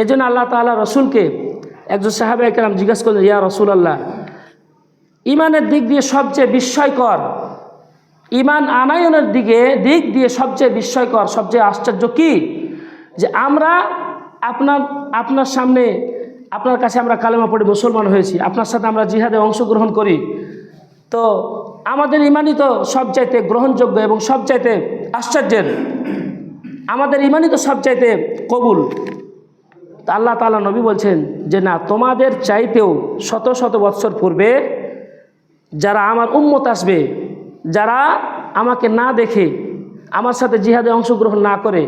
এই জন্য আল্লাহ তাআলা রসুলকে একজন সাহাবে একরাম জিজ্ঞাসা করলেন, ইয়া রসুল আল্লাহ ইমানের দিক দিয়ে সবচেয়ে বিস্ময়কর ইমান আনায়নের দিকে, দিক দিয়ে সবচেয়ে বিস্ময়কর, সবচেয়ে আশ্চর্য কি? যে আমরা আপনার আপনার সামনে, আপনার কাছে আমরা কালেমা পড়ে মুসলমান হয়েছি, আপনার সাথে আমরা জিহাদে অংশগ্রহণ করি। তো আমাদের ইমানই তো সবচাইতে গ্রহণযোগ্য এবং সবচাইতে আশ্চর্যের। আমাদের ইমানই তো সবচাইতে কবুল। তা আল্লাহ তাআলা নবী বলছেন যে, না, তোমাদের চাইতেও শত শত বৎসর পূর্বে যারা আমার উম্মত আসবে, যারা আমাকে না দেখে আমার সাথে জিহাদে অংশগ্রহণ না করে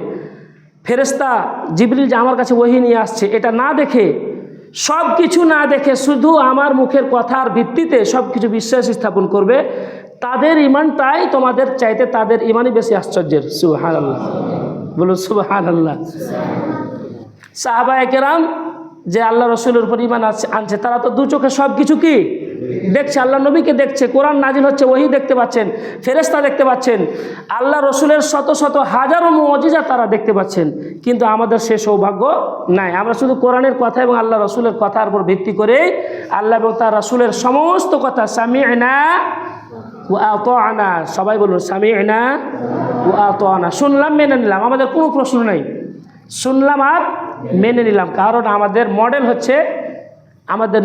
ফেরেস্তা জিবরিল যে আমার কাছে ওহি নিয়ে আসছে, এটা না দেখে সব কিছু না দেখে শুধু আমার মুখের কথার ভিত্তিতে সব কিছু বিশ্বাস স্থাপন করবে, তাদের ইমানটাই তোমাদের চাইতে তাদের ইমানই বেশি আশ্চর্যের। সুহান আল্লাহ বলুন সুবাহান আল্লাহ সাহাবা একেরাম যে আল্লাহ রসুলের উপর ইমান আছে আনছে, তারা তো দু চোখে সব কিছু কি? দেখছে, আল্লাহ নবীকে দেখছে, কোরআন নাজিল হচ্ছে, ওহি দেখতে পাচ্ছেন ফেরেস্তা দেখতে পাচ্ছেন, আল্লাহ রসুলের শত শত হাজারো মজিজা তারা দেখতে পাচ্ছেন, কিন্তু আমাদের সে সৌভাগ্য নাই। আমরা শুধু কোরআনের কথা এবং আল্লাহ রসুলের কথার উপর ভিত্তি করে আল্লাহ এবং তার রসুলের সমস্ত কথা স্বামী না ও আত আনা সবাই বলুন স্বামী না ও আত আনা শুনলাম, মেনে নিলাম, আমাদের কোনো প্রশ্ন নাই। শুনলাম আর মেনে নিলাম। কারণ আমাদের মডেল হচ্ছে আমাদের